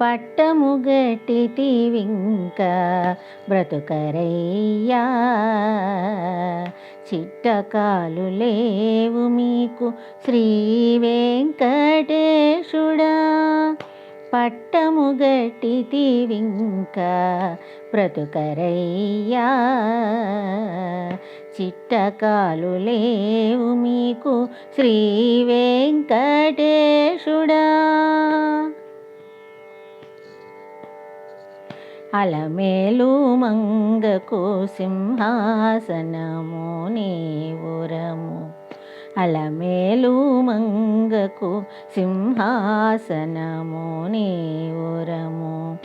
పట్టము గట్టితివింక బ్రతుకరయ్యా. చిట్టకాలు లేవు మీకు శ్రీ వెంకటేశుడా. పట్టము గట్టితివింక బ్రతుకరయ్యా. చిట్టకాలు లేవు మీకు శ్రీ వెంకటేశుడా. అలమేలు మంగకు సింహాసనము నీవురము అలమేలు మంగకు సింహాసనము నీవురము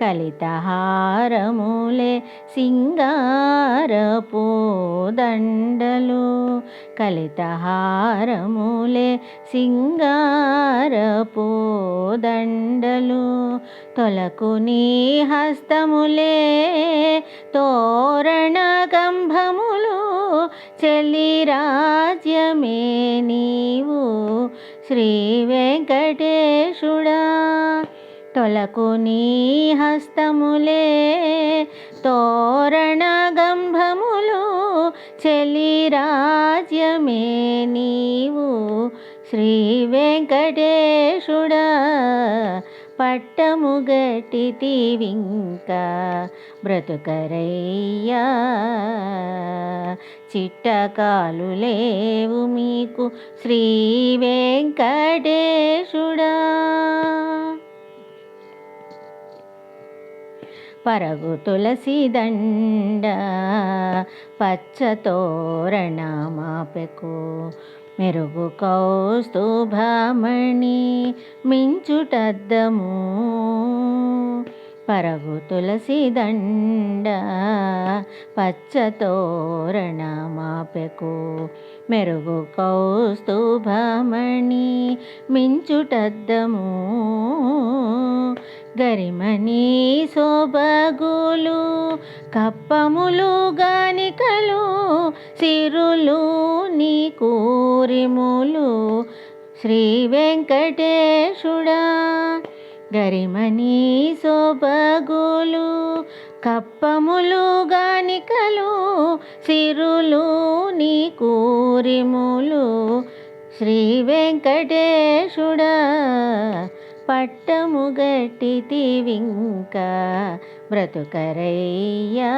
కలితహారములే సింగారపు దండలు. కలితహారములే సింగారపు దండలు. తొలకు నీ హస్తములే తోరణ గంభములు చెల్లి రాజ్యమే నీవు. శ్రీ వెంకటేశుడా తొలకు నీ హస్తములే తోరణ గంభములు చెలి రాజ్యమే నీవు. శ్రీ వెంకటేశుడా పట్టము గట్టితివింక బ్రతుకరయ్యా. చిట్టకాలు లేవు మీకు శ్రీ వెంకటేశుడా. పరగు తులసి దండ పచ్చతోరణ మాపెకు మెరుగు కౌస్తుభమణి మించుటద్దము. పరగు తులసి దండ పచ్చతోరణమాపెకు మెరుగు కౌస్తుభమణి మించుటద్దము. గరిమణి శోభగులు కప్పములు గానికలు సిరులు నీ కోరిములు. శ్రీ వెంకటేశుడా గరిమణి సోబగులు కప్పములు గానికలు సిరులు నీ కోరిములు. శ్రీ వెంకటేశుడా పట్టము గట్టితివింక బ్రతుకరయ్యా.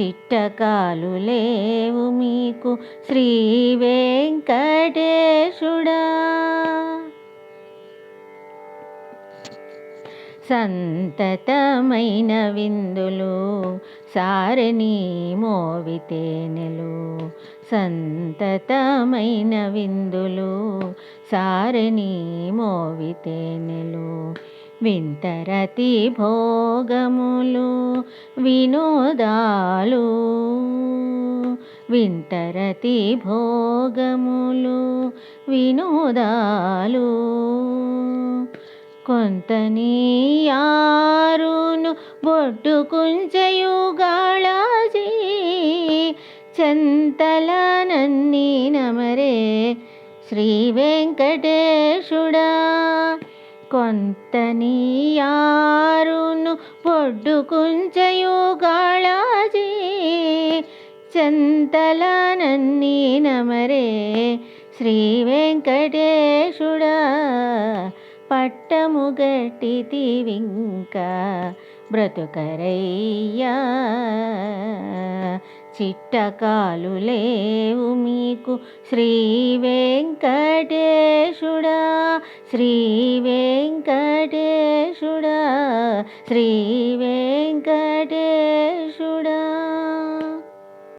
చిట్టకాలు లేవు మీకు. శ్రీ వెంకటేశుడా. సంతతమైన విందులు సారని మోవితేనెలు సంతతమైన విందులు సారని మోవితేనెలు వింతరతి భోగములు వినోదాలు. వింతరతి భోగములు వినోదాలు. కొంతనీయారును బొడ్డు కుంచయుగాళాజీ చెంతల నన్ని నమరే శ్రీ వెంకటేశుడా కొంతనీయారును బొడ్డు కుంచయుగాళాజీ చెంతల నన్ని నమరే శ్రీ వెంకటేశుడా పట్టము గట్టితివింక బ్రతుకరయ్యా. చిట్టకాలు లేవు మీకు. శ్రీ వెంకటేశుడా శ్రీ వెంకటేశుడా శ్రీ వెంకటేశుడా